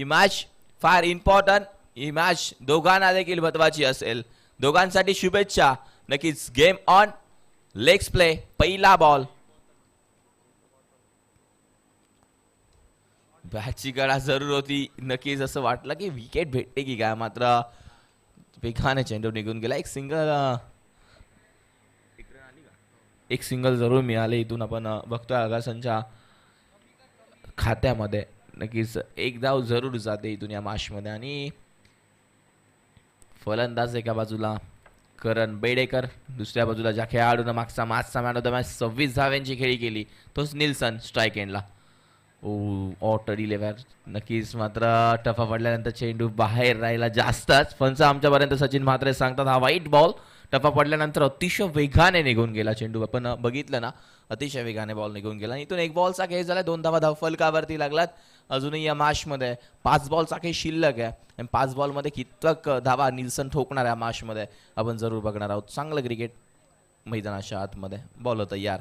ही match फार important ही match दोघांना देखील महत्वाची असेल. दोघांसाठी शुभेच्छा. नक्कीच गेम ऑन लेग्स प्ले पहिला बॉल बॅटची गळा जरूर होती. नक्कीच असं वाटलं की विकेट भेटते की काय? मात्र वेगाने चेंडू निघून गेला. एक सिंगल एक सिंगल जरूर मिळाले. इथून आपण बघतोय आगासांच्या खात्यामध्ये. नक्कीच एक धाव जरूर जाते इथून या माशमध्ये. आणि फलंदाज एका बाजूला करण बेडेकर दुसऱ्या बाजूला ज्या खेळाडूनं मागचा मागचा मॅन ऑफ द मॅच सव्वीस धाव्यांची खेळी केली. तोच निल्सन स्ट्राईक एंडला ओ ऑट डिलेवर नक्कीच मात्र टफा पडल्यानंतर चेंडू बाहेर राहिला जास्तच. फनचा आमच्यापर्यंत सचिन म्हात्रे सांगतात हा वाईट बॉल टप्पा पडल्यानंतर अतिशय वेगाने निघून गेला चेंडू. आपण बघितलं ना अतिशय वेगाने बॉल निघून गेला. इथून एक बॉलचा खेळ झाला. दोन धावा धाव फलकावरती लागलात? अजूनही या माशमध्ये. पाच बॉलचा खेळ शिल्लक आहे. आणि पाच बॉलमध्ये कितवक धावा निल्सन ठोकणार या माशमध्ये? आपण जरूर बघणार आहोत. चांगलं क्रिकेट मैदानाच्या आतमध्ये. बॉल तयार.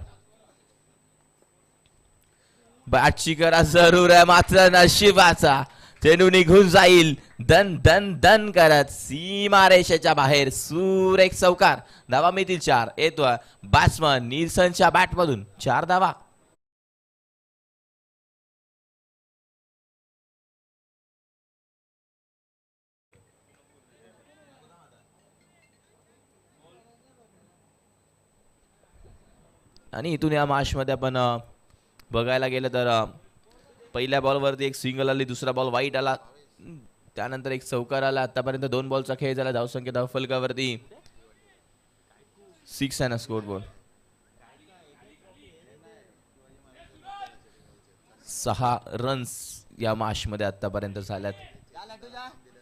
बॅटची करा जरूर आहे. मात्र नशिबाचा. चेंडू निघून जाईल. दन दन दन करत सीमा रेषेच्या बाहेर सूर एक चौकार. धावा मिळतील चार. येतो बॅट्समन निल्सनच्या बॅटमधून. चार धावा. आणि इथून या मॅचमध्ये आपण बघायला गेलं तर पहिल्या बॉलवरती एक सिंगल आली दुसरा बॉल वाईट आला. त्यानंतर एक चौकार आला. आतापर्यंत दोन बॉलचा खेळ झाला धावसंख्या धाव फलकावरती. सिक्स ना स्कोर बॉल सहा रन्स या मॅचमध्ये आतापर्यंत झाल्यात.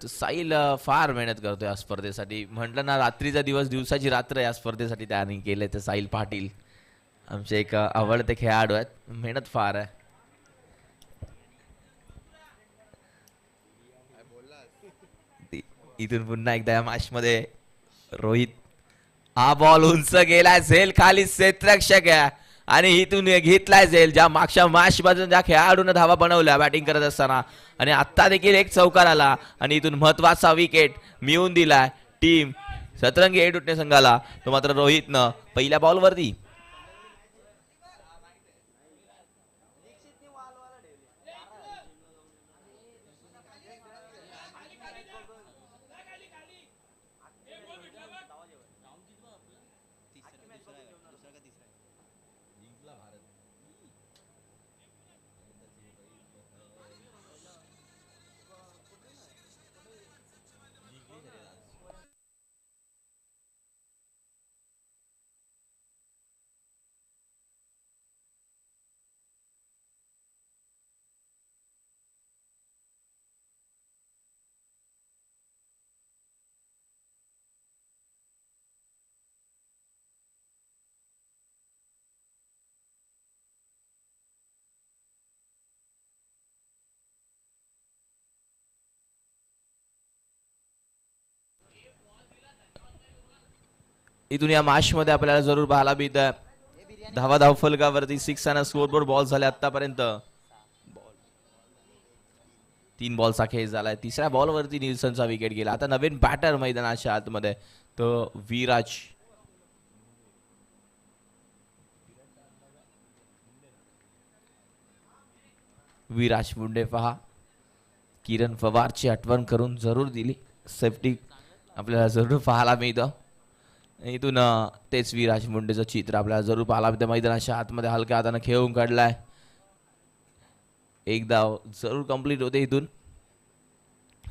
तर साईल फार मेहनत करतोय या स्पर्धेसाठी. म्हटलं ना रात्रीचा दिवस दिवसाची रात्र या स्पर्धेसाठी त्याने केले तर साईल पाटील. आमचे एक आवडते खेळाडू आहेत. मेहनत फार आहे. इथून पुन्हा एकदा या मॅच मध्ये रोहित हा बॉल उंच गेलाय झेल खाली क्षेत्रक्षक आहे. आणि इथून घेतलाय झेल ज्या मागच्या मॅच मधून ज्या खेळाडून धावा बनवल्या बॅटिंग करत असताना. आणि आत्ता देखील एक चौकार आला आणि इथून महत्त्वाचा विकेट मिळवून दिलाय टीम सतरंगी एडुटने संघाला. तो मात्र रोहितनं पहिल्या बॉलवरती दुसरा का तिसरा आहे. जिंकला भारत. इथून या मॅच मध्ये आपल्याला जरूर पाहायला मिळत धावा धाव फलकावरती सिक्स आणि स्कोरबोर्ड बॉल झाले आतापर्यंत तीन बॉलचा खेळ झालाय. तिसऱ्या बॉलवरती निल्सनचा विकेट गेला. आता नवीन बॅटर मैदानाच्या आतमध्ये. तो विराज. विराज मुंडे पहा. किरण पवारची आठवण करून जरूर दिली. सेफ्टी आपल्याला जरूर पाहायला मिळतं. इथून तेच विराज मुंडेचं चित्र आपल्याला जरूर पाहायला त्या मैदानाच्या आतमध्ये हलक्या हाताने खेळून काढलाय. एक धाव जरूर कंप्लीट होते इथून.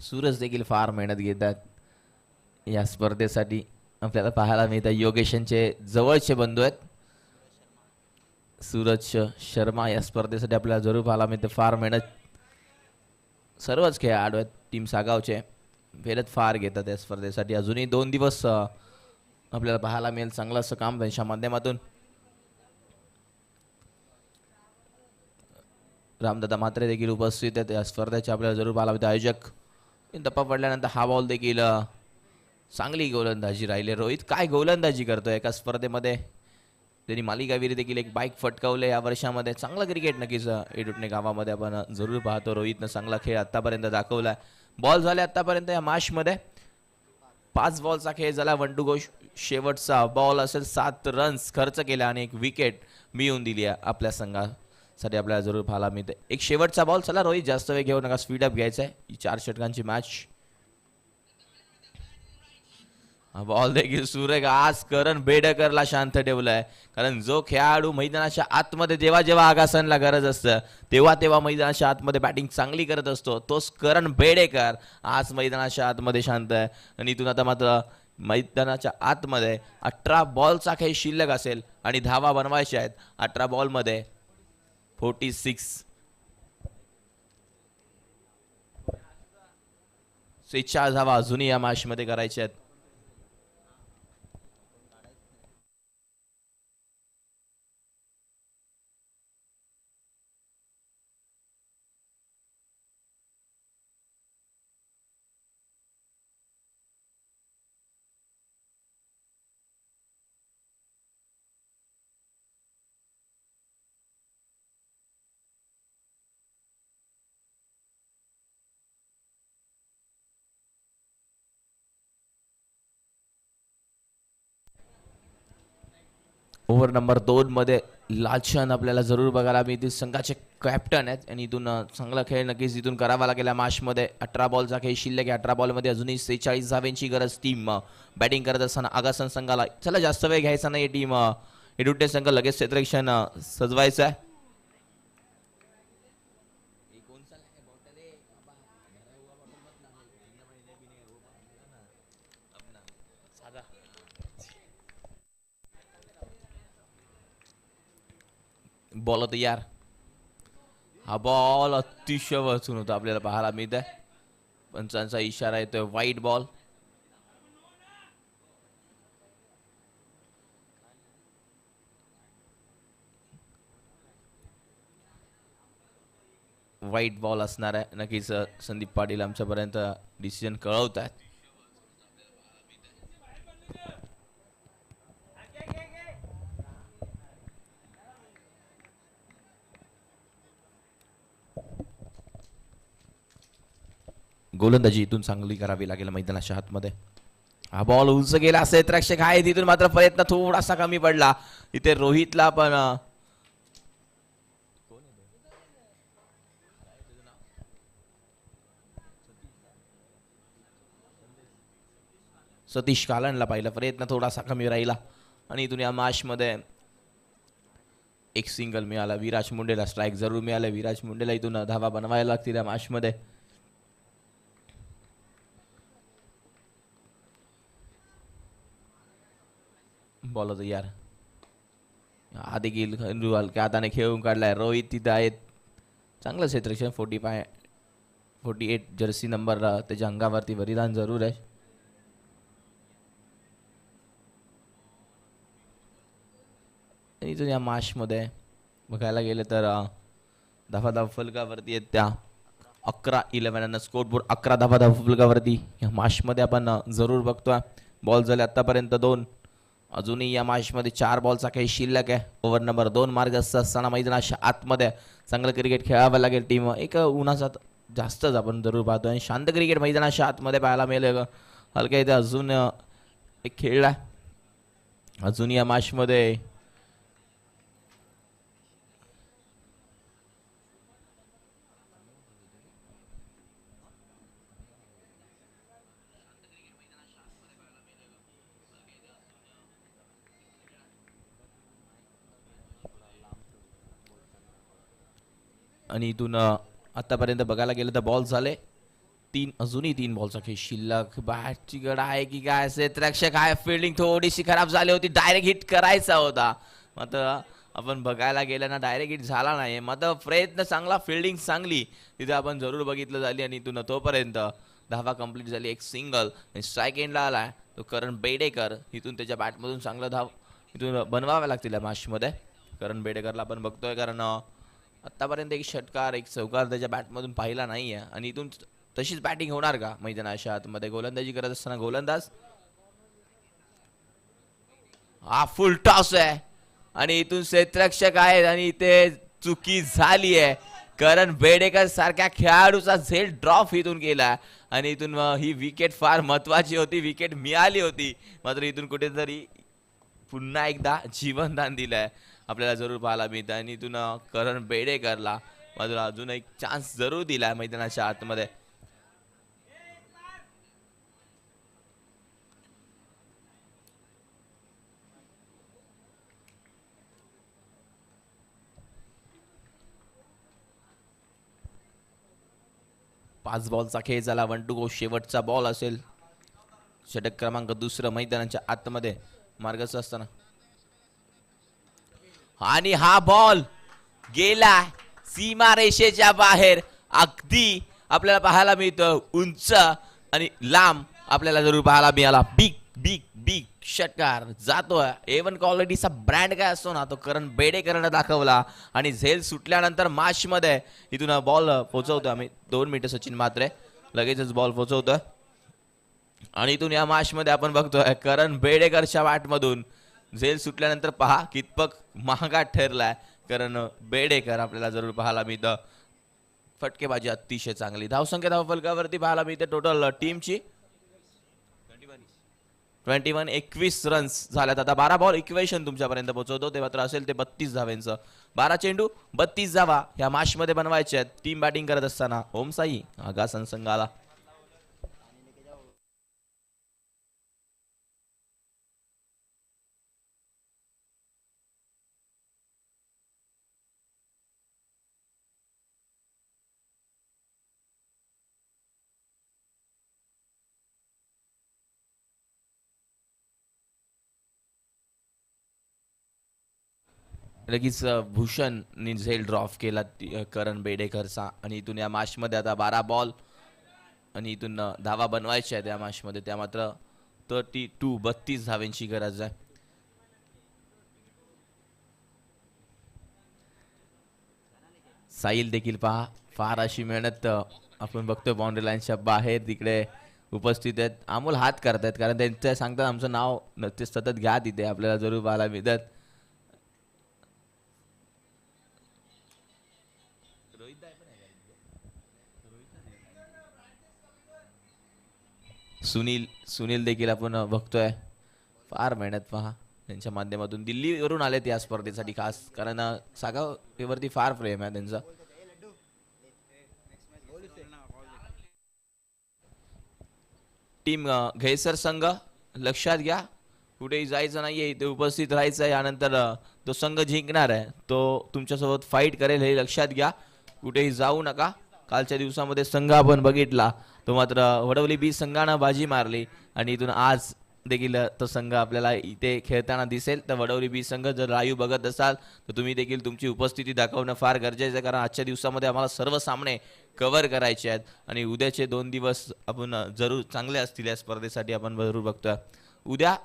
सूरज देखील फार मेहनत घेतात या स्पर्धेसाठी आपल्याला पाहायला मिळतं. योगेशनचे जवळचे बंधू आहेत. सूरज शर्मा या स्पर्धेसाठी आपल्याला जरूर पाहायला मिळतं. फार मेहनत सर्वच खेळाडू आहेत. टीम सागावचे. मेहनत फार घेतात या स्पर्धेसाठी. अजूनही दोन दिवस आपल्याला पाहायला मिळेल चांगलं असं काम त्यांच्या माध्यमातून. रामदादा मात्रे देखील उपस्थित आहेत. या स्पर्धेचे आपल्याला जरूर पाहायला मिळते आयोजक दप्पा पडल्यानंतर हा बॉल देखील चांगली गोलंदाजी राहिली. रोहित काय गोलंदाजी करतो एका स्पर्धेमध्ये? त्यांनी मालिकावीर देखील एक बाईक फटकावले या वर्षामध्ये. चांगलं क्रिकेट नक्कीच एडुटने एडुटणे गावामध्ये आपण जरूर पाहतो. रोहितनं चांगला खेळ आतापर्यंत दाखवला बॉल झाले आतापर्यंत या मॅचमध्ये पाच बॉलचा खेळ झाला. वन टू गो शेवटचा बॉल असेल सात रन्स खर्च केला आणि एक विकेट मिळवून दिली आहे आपल्या संघासाठी. आपल्याला जरूर पाहायला मिळते. एक शेवटचा बॉल चला रोहित जास्त वेळ घेऊ नका. स्पीड अप घ्यायचा आहे. ही चार षटकांची मॅच बॉल देखील सुरेख आज करण बेडकरला शांत ठेवलाय. कारण जो खेळाडू मैदानाच्या आतमध्ये जेव्हा जेव्हा आगासनला गरज असतं तेव्हा तेव्हा मैदानाच्या आतमध्ये बॅटिंग चांगली करत असतो. तोच करण बेडेकर आज मैदानाच्या आतमध्ये शांत आहे. आणि इथून आता मात्र मैदानाच्या आतमध्ये अठरा बॉलचा काही शिल्लक असेल आणि धावा बनवायच्या आहेत अठरा बॉलमध्ये फोर्टी सिक्स चार धावा अजूनही या मॅचमध्ये करायच्या आहेत. ओव्हर नंबर दोनमध्ये लालचंद आपल्याला जरूर बघायला मिळतील. संघाचे कॅप्टन आहेत. आणि इथून चांगला खेळ नक्कीच इथून करावा लागेल या मॅचमध्ये अठरा बॉलचा खेळ शिल्लक आहे. अठरा बॉलमध्ये अजूनही सेहेचाळीस धावेंची गरज टीम बॅटिंग करत असताना आगासन संघाला. चला जास्त वेळ घ्यायचा नाही टीम एडुटे संघ लगेच क्षेत्रक्षण सजवायचं आहे. बॉल यार. हा बॉल अतिशय वचून होता आपल्याला पाहायला मिळत आहे पंचांचा इशारा येतोय वाईट बॉल वाईट बॉल असणार आहे. नक्कीच संदीप पाटील आमच्यापर्यंत डिसिजन कळवत आहेत गोलंदाजी इथून चांगली करावी लागेल मैदानाच्या आतमध्ये हा बॉल उंच गेला क्षेत्ररक्षक आहे तिथून मात्र प्रयत्न थोडासा कमी पडला. इथे रोहितला पण सतीश कालनला पाहिलं प्रयत्न थोडासा कमी राहिला. आणि इथून या मॅचमध्ये एक सिंगल मिळाला विराज मुंडेला स्ट्राईक जरूर मिळाला. विराज मुंडेला इथून धावा बनवायला लागतील या मॅचमध्ये बॉल यार आधी गेल हाताने खेळून काढलाय रोहित तिथं आहेत चांगलं क्षेत्रक्षण forty five forty eight jersey number त्याच्या अंगावरती बलिदान जरूर आहे आणि इथून या माशमध्ये बघायला गेलं तर अं, धावा धाव फलकावरती आहेत त्या अकरा इलेव्हन स्कोर बोर्ड अकरा धावा धाव फलकावरती या माशमध्ये आपण जरूर बघतोय बॉल झाले आतापर्यंत दोन अजूनही या मॅचमध्ये चार बॉलचा काही शिल्लक आहे. ओव्हर नंबर दोन मार्ग असत असताना मैदानाच्या आतमध्ये चांगलं क्रिकेट खेळावं लागेल टीम एक उन्हाचा जास्तच आपण जरूर पाहतो आणि शांत क्रिकेट मैदानाच्या आतमध्ये पाहायला मिळेल. हलक्या इथे अजून एक खेळला. अजून या मॅचमध्ये आणि इथून आत्तापर्यंत बघायला गेलं तर बॉल झाले. तीन अजूनही तीन बॉलचा खेळ. शिल्लक बॅटची गड आहे की काय क्षेत्ररक्षक आहे फिल्डिंग थोडीशी खराब झाली होती. डायरेक्ट हिट करायचा होता. मात्र आपण बघायला गेलं ना डायरेक्ट हिट झाला नाही मात्र प्रयत्न चांगला फिल्डिंग चांगली. तिथे आपण जरूर बघितलं झाली आणि इथून तोपर्यंत धावा कंप्लीट झाली एक सिंगल स्ट्राईक एंडला आला तो करण बेडेकर इथून त्याच्या बॅटमधून चांगलं धाव इथून बनवाव्या लागतील या मॅचमध्ये करण बेडेकरला आपण बघतोय कारण आत्तापर्यंत एक षटकार एक चौकार त्याच्या बॅटमधून पाहिला नाही आहे आणि इथून तशीच बॅटिंग होणार का? मैदानाच्या आतमध्ये गोलंदाजी करत असताना गोलंदाज. हा फुल टॉस आहे. आणि इथून क्षेत्ररक्षक आहेत आणि इथे चुकी झाली आहे. करण बेडेकर सारख्या खेळाडूचा झेल ड्रॉप इथून केला आणि इथून ही विकेट फार महत्वाची होती. विकेट मिळाली होती. मात्र इथून कुठेतरी पुन्हा एकदा जीवनदान दिलंय. आपल्याला जरूर पाहायला मिळतं. आणि इथून अं, करण बेडेकरला मात्र अजून एक चान्स जरूर दिलाय मैदानाच्या आतमध्ये. पाच बॉलचा खेळ झाला. वन टू गो शेवटचा बॉल असेल. षटक क्रमांक दुसरं मैदानाच्या आतमध्ये मार्गस्थ असताना. आणि हा बॉल गेला सीमा रेषेच्या बाहेर. अगदी आपल्याला पाहायला मिळतं उंच आणि लांब आपल्याला जरूर पाहायला मिळाला. बिग बिग बिग षटकार जातोय. एवन क्वालिटीचा ब्रँड काय असतो ना तो करण बेडेकरनं दाखवला. आणि झेल सुटल्यानंतर माशमध्ये इथून बॉल पोचवतो आम्ही. दोन मिनिटं सचिन मात्रे लगेचच बॉल पोचवतो आणि इथून या मॅचमध्ये आपण बघतोय करण बेडेकरच्या बॅटमधून झेल सुटल्यानंतर पहा कितपक महागात ठरलाय. कारण बेडेकर आपल्याला जरूर पाहायला मिळतं. फटकेबाजी अतिशय चांगली. धावसंख्या धावफलकावरती पाहायला मिळते टोटल टीमची ट्वेंटी वन एकवीस रन्स झाल्यात. आता बारा बॉल इक्वेशन तुमच्यापर्यंत पोहोचवतो. ते मात्र असेल ते बत्तीस धावेंचं. बारा चेंडू बत्तीस धावा ह्या मॅचमध्ये बनवायच्या आहेत. टीम बॅटिंग करत असताना ओम साई आगा संघाला. लगेच भूषण भूषणने झेल ड्रॉप केला करण बेडेकरचा आणि इथून या मॅचमध्ये आता बारा बॉल आणि इथून धावा बनवायच्या आहेत या मॅचमध्ये. त्या मात्र थर्टी टू बत्तीस धाव्यांची गरज आहे. साईल देखील पहा फार अशी मेहनत आपण बघतोय बाउंड्री लाईनच्या बाहेर तिकडे उपस्थित आहेत. अमोल हात करतायत कारण त्यांचं सांगतात आमचं नाव नक्कीच सतत घ्या तिथे आपल्याला जरूर पाहायला मिळतात. सुनील सुनील देखील आपण बघतोय. फार मेहनत पहा. त्यांच्या माध्यमातून दिल्लीवरून आलेत या स्पर्धेसाठी खास. कारण सागावरती फार प्रेम आहे त्यांचा. टीम घैसर संघ लक्षात घ्या. कुठेही जायचं नाहीये इथे उपस्थित राहायचं आहे यानंतर तो संघ जिंकणार आहे. तो तुमच्यासोबत फाईट करेल हे लक्षात घ्या. कुठेही जाऊ नका. कालच्या दिवसामध्ये संघ आपण बघितला. तो मात्र वडवली बी संघानं बाजी मारली आणि इथून आज देखील तो संघ आपल्याला इथे खेळताना दिसेल. तर वडवली बी संघ जर रायू बघत असाल तर तुम्ही देखील तुमची उपस्थिती दाखवणं फार गरजेचं आहे. कारण आजच्या दिवसामध्ये आम्हाला सर्व सामने कव्हर करायचे आहेत. आणि उद्याचे दोन दिवस आपण जरूर चांगले असतील या स्पर्धेसाठी आपण जरूर बघतोय. उद्या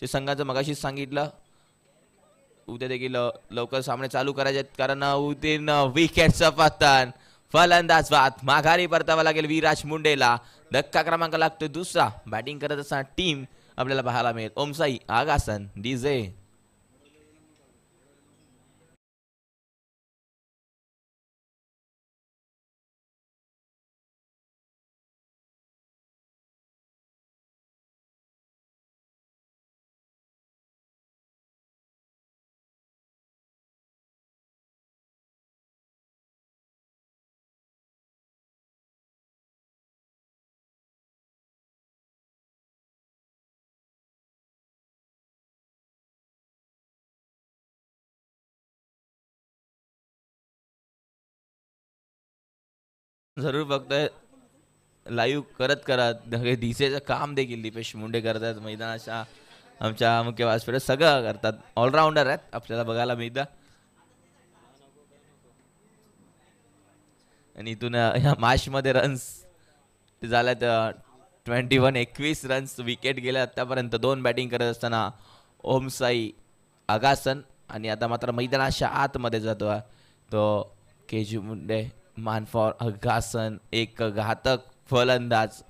जे संघाचं मगाशीच सांगितलं उद्या देखील लवकर सामने चालू करायचे आहेत. कारण उद्या विकेटचं पातान. फलंदाज बाद माघारी परतावा लागेल विराज मुंडेला. धक्का क्रमांक लागतोय दुसरा. बॅटिंग करत असताना टीम आपल्याला पाहायला मिळेल. ओमसाई आगासन डीजे जरूर बघतोय. लाईव्ह करत करत हे दिसेचं काम देखील दीपेश मुंडे करतात मैदानाच्या आमच्या मुख्य व्यासपीठात सगळं करतात. ऑलराऊंडर आहेत. आपल्याला बघायला मिळतं. आणि इथून ह्या मॅचमध्ये रन्स झाल्यात ट्वेंटी वन एकवीस रन्स विकेट गेल्या आत्तापर्यंत दोन बॅटिंग करत असताना ओम साई आगासन. आणि आता मात्र मैदानाच्या आतमध्ये जातो तो केजू मुंडे. मानफॉर हग्गासन एक घातक फलंदाज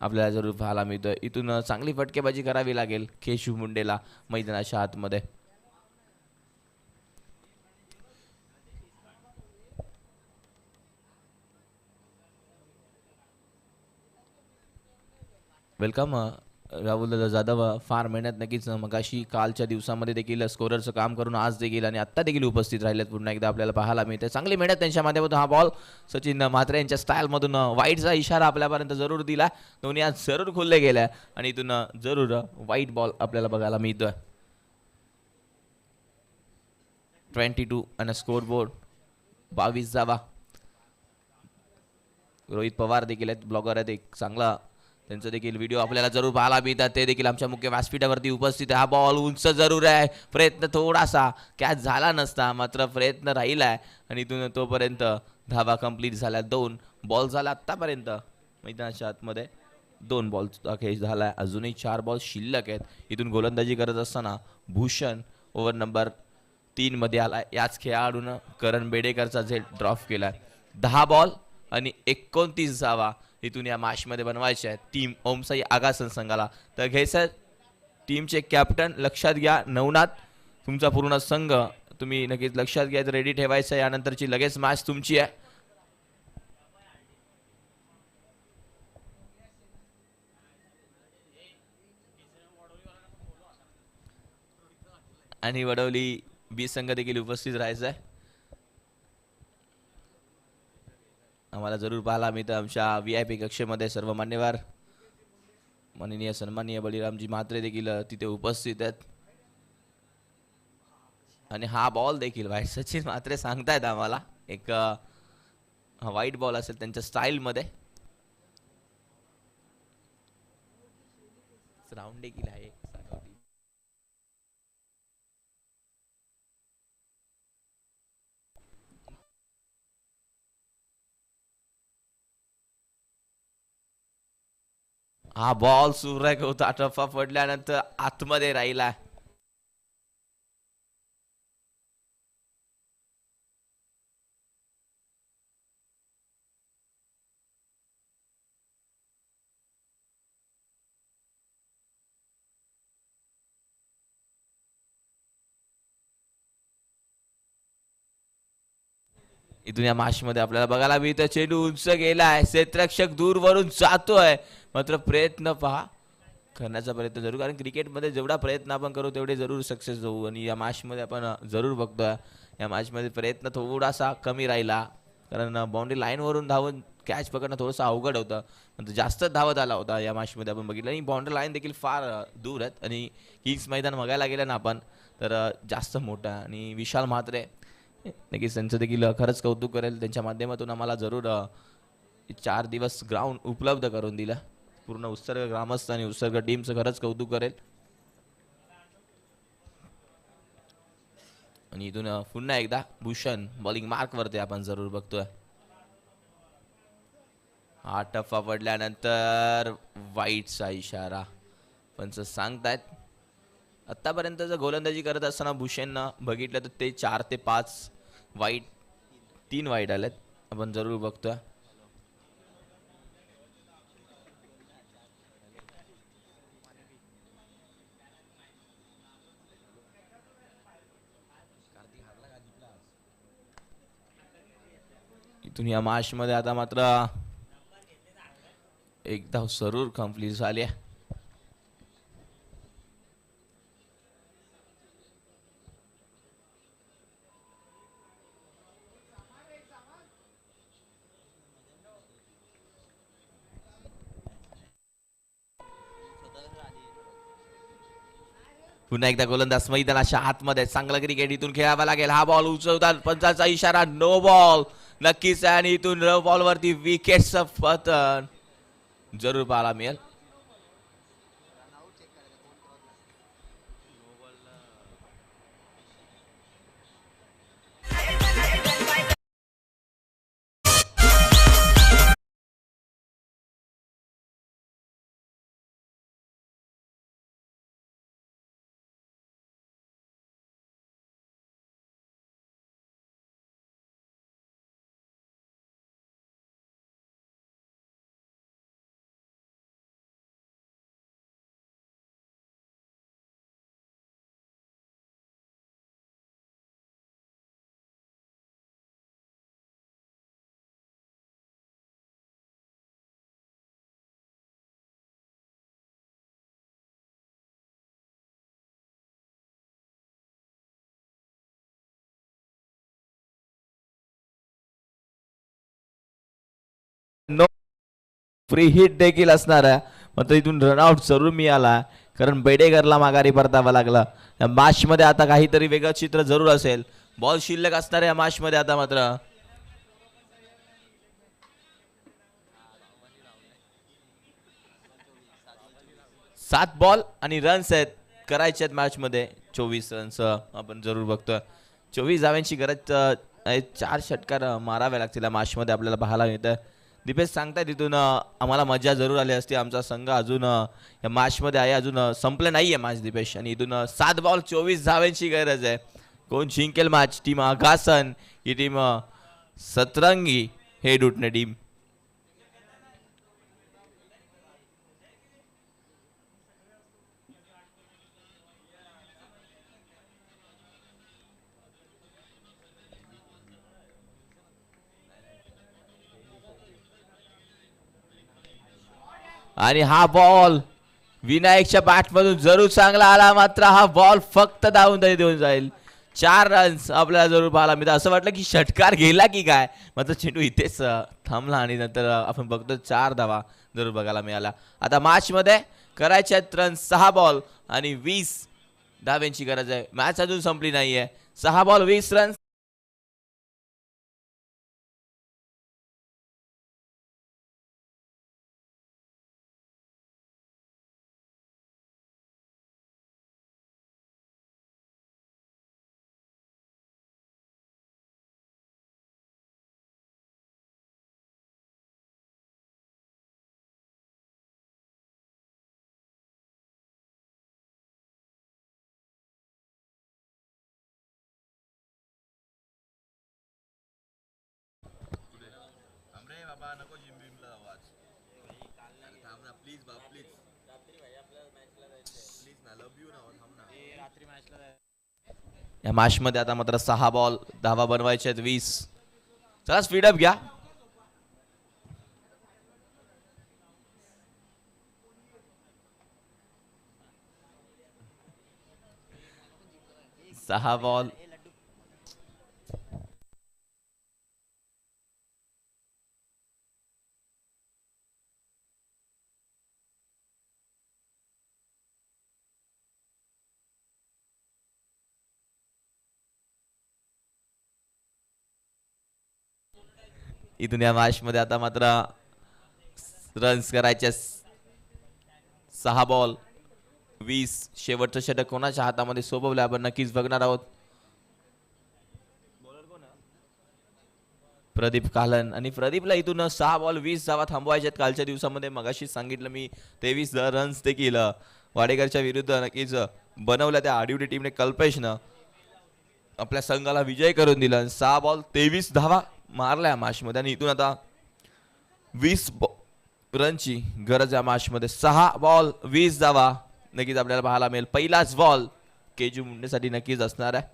आपल्याला जरूर पाहायला मिळतोय. इथून चांगली फटकेबाजी करावी लागेल केशू मुंडेला मैदानाच्या आतमध्ये. वेलकम अ, राहुल जाधव फार मेहनत नक्कीच. मगाशी कालच्या दिवसामध्ये देखील स्कोररचं काम करून आज देखील आणि आत्ता देखील उपस्थित राहिलेत. पुन्हा एकदा आपल्याला पाहायला मिळते चांगली मेहनत त्यांच्या माध्यमातून हा बॉल सचिन म्हात्रे यांच्या स्टाईलमधून वाईटचा इशारा आपल्यापर्यंत जरूर दिला दोन्ही आज जरूर खुलले गेल्या. आणि इथून जरूर वाईट बॉल आपल्याला बघायला मिळतोय. ट्वेंटी टू आणि स्कोर बोर्ड बावीस जावा. रोहित पवार देखील आहेत. ब्लॉगर आहेत. एक चांगला त्यांचं देखील व्हिडिओ आपल्याला जरूर पाहायला मिळतात. ते देखील आमच्या मुख्य व्यासपीठावरती उपस्थित हा बॉल उंच जरूर आहे. प्रयत्न थोडासा कॅच झाला नसता मात्र प्रयत्न राहिला आहे आणि इथून तोपर्यंत धावा कंप्लीट झाल्या. दोन बॉल झाला आत्तापर्यंत मैदानाच्या आतमध्ये दोन बॉलचा खेळ झाला आहे अजूनही चार बॉल शिल्लक आहेत. इथून गोलंदाजी करत असताना भूषण ओव्हर नंबर तीनमध्ये आला याच खेळाडूनं करण बेडेकरचा झेल ड्रॉप केला दहा बॉल आणि एकोणतीस धावा. इथून या मॅचमध्ये बनवायच्या आहेत. टीम ओमसाई आगासन संघाला. तर घ्यायचं टीमचे कॅप्टन लक्षात घ्या. नवनाथ तुमचा पूर्ण संघ तुम्ही नक्कीच लक्षात घ्या. रेडी ठेवायचं आहे. यानंतरची लगेच मॅच तुमची आहे. आणि वडवली बी संघ देखील उपस्थित राहायचं आहे. आम्हाला जरूर पाहायला मिळतं. आमच्या व्ही आय पी कक्षेमध्ये सर्व मान्यवर. माननीय सन्माननीय बळीरामजी म्हात्रे देखील तिथे उपस्थित आहेत. आणि हा बॉल देखील वाईट सचिन म्हात्रे सांगतायत आम्हाला. एक हा वाईट बॉल असेल त्यांच्या स्टाईलमध्ये राऊंड देखील आहे. हा बॉल सुरेख होता. टप्पा पडल्यानंतर आतमध्ये राहिला. इथून या माशमध्ये आपल्याला बघायला मिळतं चेंडू उंच आहे क्षेत्ररक्षक दूरवरून जातोय. मात्र प्रयत्न पहा. करण्याचा प्रयत्न जरूर कारण क्रिकेटमध्ये जेवढा प्रयत्न आपण करू तेवढे जरूर सक्सेस होऊ. आणि या माशमध्ये आपण जरूर बघतोय. या माशमध्ये प्रयत्न थोडासा कमी राहिला. कारण बाउंड्री लाईनवरून धावून कॅच पकडणं थोडंसं अवघड होतं. नंतर जास्त धावत आला होता. या माशमध्ये आपण बघितलं. आणि बाउंड्री लाईन देखील फार दूर आहेत. आणि किंग्स मैदान बघायला गेलं ना आपण तर जास्त मोठं. आणि विशाल म्हात्रे नक्कीच त्यांचं देखील खरंच कौतुक करेल. त्यांच्या माध्यमातून आम्हाला जरूर चार दिवस ग्राउंड उपलब्ध करून दिलं. पूर्ण उत्सर्ग ग्रामस्थ आणि उत्सर्ग टीमचं खरंच कौतुक करेल. आणि इथून पुन्हा एकदा भूषण बॉलिंग मार्कवरती आपण जरूर बघतोय. हा टप्पा पडल्यानंतर वाईटचा इशारा. पंच सांगतायत आत्तापर्यंत जर गोलंदाजी करत असताना भूषणनं बघितलं तर ते चार ते पाच वाईट. तीन वाईट आलेत आपण जरूर बघतोय. इथून या मध्ये आता मात्र एकदा जरूर कंप्लीट झाली आहे. पुन्हा एकदा गोलंदाज मैदानाच्या आतमध्ये चांगला क्रिकेट इथून खेळावा लागेल. हा बॉल उचलतात. पंचाचा इशारा नो बॉल नक्कीच आहे आणि इथून नो बॉल वरती विकेटचं पतन. जरूर पाहायला मिळेल. नो फ्री हिट देखील असणार आहे. मात्र इथून रनआउट जरूर मिळाला. कारण बेडेकरला माघारी परतावं लागलं. या मॅचमध्ये आता काहीतरी वेगळं चित्र जरूर असेल. बॉल शिल्लक असणार आहे या मॅचमध्ये आता मात्र. सात बॉल आणि रन्स आहेत. करायचे आहेत मॅचमध्ये चोवीस रन्स आपण जरूर बघतोय. चोवीस धाव्यांची गरज चार षटकार मारावे लागतील या मॅचमध्ये आपल्याला पाहायला मिळतं दीपेश सांगताय तिथून आम्हाला मजा जरूर आली असती. आमचा संघ अजून या मॅचमध्ये आहे. अजून संपलं नाही आहे मॅच दीपेश. आणि इथून सात बॉल चोवीस धाव्यांची गरज आहे. कोण जिंकेल मॅच टीम आघासन. ही टीम सतरंगी हे डुटणे टीम आणि हा बॉल विनायकच्या बॅटमधून जरूर चांगला आला मात्र हा बॉल फक्त धावून तरी देऊन जाईल. चार रन्स आपल्याला जरूर पाहायला मिळतात. असं वाटलं की षटकार गेला की काय? मात्र चेंडू इथेच थांबला आणि नंतर आपण बघतो चार धावा जरूर बघायला मिळाला. आता मॅचमध्ये करायचे आहेत रन्स सहा बॉल आणि वीस धाव्यांची गरज आहे. मॅच अजून संपली नाही आहे सहा बॉल वीस रन्स या मॅचमध्ये आता मात्र सहा बॉल धावा बनवायचे आहेत वीस. चला स्पीडअप घ्या. सहा बॉल इथून या मॅच मध्ये आता मात्र रन्स करायच्या सहा बॉल वीस शेवटचं षटक कोणाच्या हातामध्ये सोपवलं आपण नक्कीच बघणार आहोत. प्रदीप कालन आणि प्रदीपला इथून सहा बॉल वीस धावा थांबवायच्यात कालच्या दिवसामध्ये. मगाशी सांगितलं मी तेवीस रन्स देखील वाडेकरच्या विरुद्ध नक्कीच बनवल्या त्या आडिवडी टीमने कल्पेशनं आपल्या संघाला विजय करून दिला. सहा बॉल तेवीस धावा मारला या मॅचमध्ये आणि इथून आता वीस रनची गरज आहे मॅचमध्ये सहा बॉल वीस जावा नक्कीच आपल्याला पाहायला मिळेल. पहिलाच बॉल केजू मुंडेसाठी नक्कीच असणार आहे.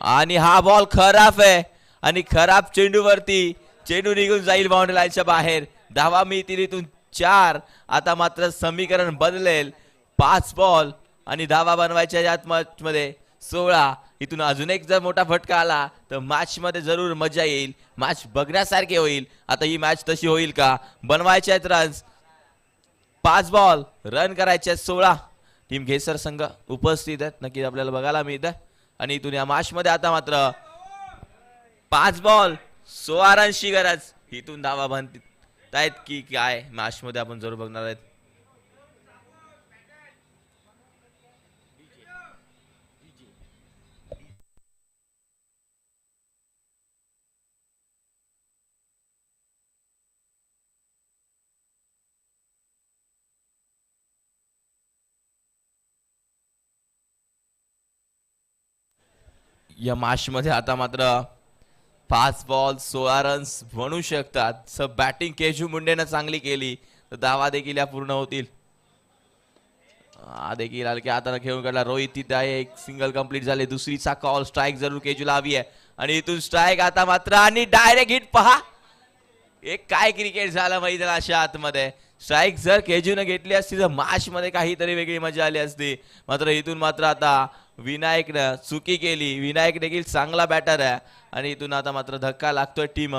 आणि हा बॉल खराब आहे. आणि खराब चेंडूवरती चेंडू निघून जाईल बाउंड्री लाईनच्या बाहेर. धावा मिळतील इथून चार. आता मात्र समीकरण बदलेल. पाच बॉल आणि धावा बनवायच्या यात match मध्ये सोळा. इथून अजून एक जर मोठा फटका आला तर मॅच मध्ये जरूर मजा येईल. मॅच बघण्यासारखे होईल. आता ही मॅच तशी होईल का? बनवायचे आहेत रन्स पाच बॉल रन करायचे आहेत सोळा. टीम घेसर संघ उपस्थित आहेत. नक्कीच आपल्याला बघायला मिळत आणि इथून या मॅच मध्ये आता मात्र पाच बॉल सोळा रनची गरज. इथून धावा बनत आहेत की काय? मॅच मध्ये आपण जरूर बघणार आहेत. या मॅचमध्ये आता मात्र पाच बॉल सोळा रन्स म्हणू शकतात. स बॅटिंग केजू मुंडेनं चांगली केली. तर दावा देखील या पूर्ण होतील. हा देखील आलं आता खेळून काढला. रोहित तिथे आहे. एक सिंगल कंप्लीट झाले. दुसरीचा कॉल स्ट्राईक जरूर केजूला हवी आहे. आणि इथून स्ट्राईक आता मात्र आणि डायरेक्ट हिट पहा. एक काय क्रिकेट झालं माहिती अशा आतमध्ये. स्ट्राईक जर केजूने घेतली असती तर मॅच मध्ये काहीतरी वेगळी मजा आली असती. मात्र इथून मात्र आता विनायकनं चुकी केली. विनायक देखील चांगला बॅटर आहे. आणि इथून आता मात्र धक्का लागतोय टीम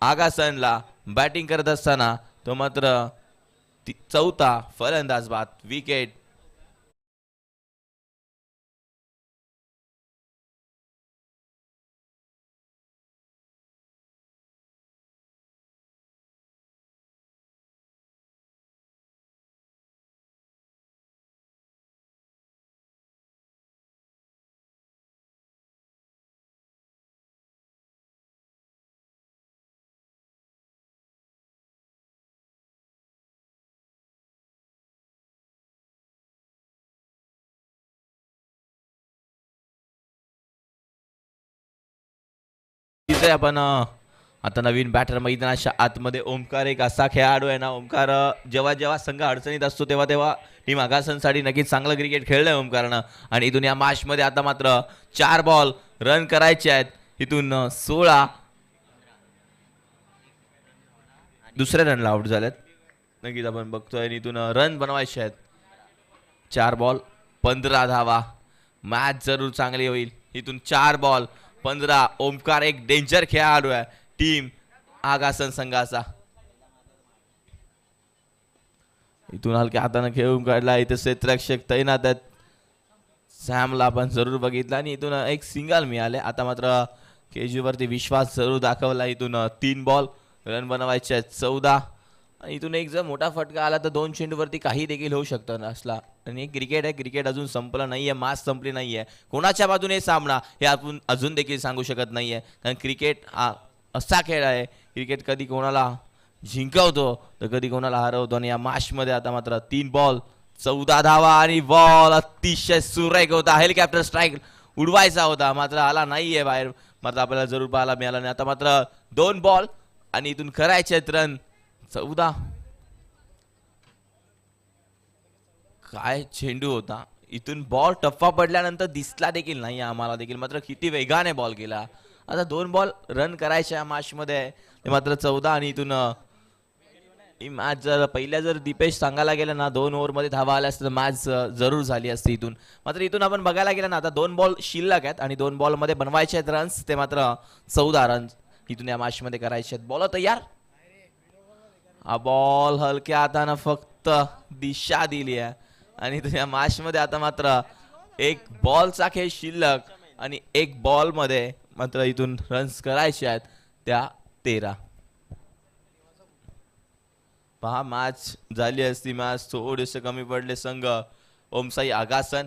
आगासनला. बॅटिंग करत असताना तो मात्र चौथा फलंदाज बाद. विकेट तिथे आपण आता नवीन बॅटर मैदानाच्या आतमध्ये ओमकार एक असा खेळाडू आहे ना ओमकार जेव्हा जेव्हा संघ अडचणीत असतो तेव्हा तेव्हा टीम आगासनसाठी नक्कीच चांगलं क्रिकेट खेळलंय ओमकारनं. आणि इथून या मॅचमध्ये आता मात्र चार बॉल रन करायचे आहेत. इथून सोळा दुसऱ्या रनला आउट झाल्यात. नक्कीच आपण बघतोय आणि इथून रन बनवायचे आहेत. चार बॉल पंधरा धावा. मॅच जरूर चांगली होईल. इथून चार बॉल पंधरा ओमकार एक डेंजर खेळाडू आहे टीम आगासन संघाचा. इथून हलक्या हाताने खेळून काढला. इथे क्षेत्रक्षक तैनात आहेत. सॅमला आपण जरूर बघितला आणि इथून एक सिंगल मिळाले. आता मात्र केजीवरती विश्वास जरूर दाखवला. इथून तीन बॉल रन बनवायचे आहेत. चौदा. आणि इथून एक जर मोठा फटका आला तर दोन चेंडूवरती काही देखील होऊ शकतं असला. आणि क्रिकेट आहे क्रिकेट अजून संपलं नाही आहे मास संपली नाही आहे कोणाच्या बाजूने सामना हे आपण अजून देखील सांगू शकत नाही आहे कारण क्रिकेट हा असा खेळ आहे क्रिकेट कधी कोणाला जिंकवतो तर कधी कोणाला हरवतो. आणि या मॅचमध्ये आता मात्र तीन बॉल चौदा धावा आणि बॉल अतिशय सुरेख होता. हेलिकॉप्टर स्ट्राईक उडवायचा होता. मात्र आला नाहीये बाहेर. मात्र आपल्याला जरूर पाहायला मिळाला. नाही आता मात्र दोन बॉल आणि इथून करायचे आहेत रन चौदा. काय चेंडू होता? इथून बॉल टप्पा पडल्यानंतर दिसला देखील नाही आम्हाला देखील. मात्र किती वेगाने बॉल गेला आता दोन बॉल रन करायच्या मॅचमध्ये ते मात्र चौदा आणि इथून ही मॅच जर पहिल्या जर दीपेश सांगायला गेलं ना दोन ओव्हरमध्ये धावा आल्या असतं तर मॅच जरूर झाली असती इथून. मात्र इथून आपण बघायला गेलं ना आता दोन बॉल शिल्लक आहेत आणि दोन बॉलमध्ये बनवायचे आहेत रन्स ते मात्र चौदा रन्स इथून या मॅचमध्ये करायचे आहेत. बॉल तयार? हा बॉल हलक्या हातानं फक्त दिशा दिली आहे. आणि तुझ्या या मॅचमध्ये आता मात्र एक बॉलचा खेळ शिल्लक आणि एक बॉलमध्ये मात्र इथून रन्स करायचे आहेत त्या तेरा. पहा मॅच झाली असती मॅच थोडेसे कमी पडले संघ. ओमसाई आगासन.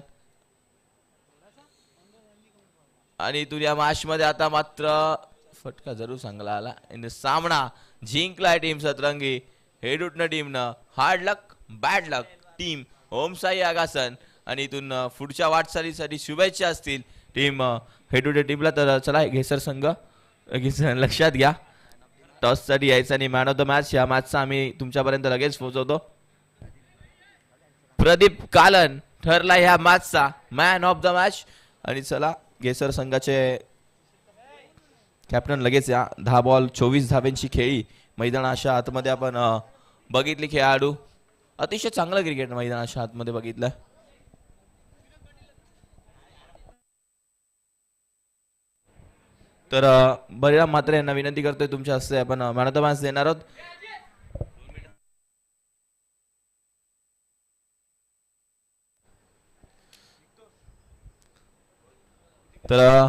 आणि तुझ्या या मध्ये आता मात्र फटका जरूर चांगला आला. आणि सामना जिंकलाय टीम सतरंगी. हेडुटनं टीमनं hard luck bad luck team Omsai Agasan. आणि इथून पुढच्या वाटचालीसाठी शुभेच्छा असतील. टीम हे टू डे टीमला तर चला घेसर संघ लगेच लक्षात घ्या. टॉससाठी यायचं आणि मॅन ऑफ द मॅच या मॅचचा आम्ही तुमच्यापर्यंत लगेच पोहोचवतो. प्रदीप कालन ठरला ह्या मॅचचा मॅन ऑफ द मॅच आणि चला घेसर संघाचे कॅप्टन लगेच या. दहा बॉल चोवीस धाब्यांची खेळी. मैदानाच्या आतमध्ये आपण बघितली खेळाडू. अतिशय चांगलं क्रिकेट मैदानाच्या आतमध्ये बघितलं. तर अं, बळीराम यांना विनंती करतोय तुमच्या हस्ते आपण मॅन ऑफ द मॅच देणार आहोत. तर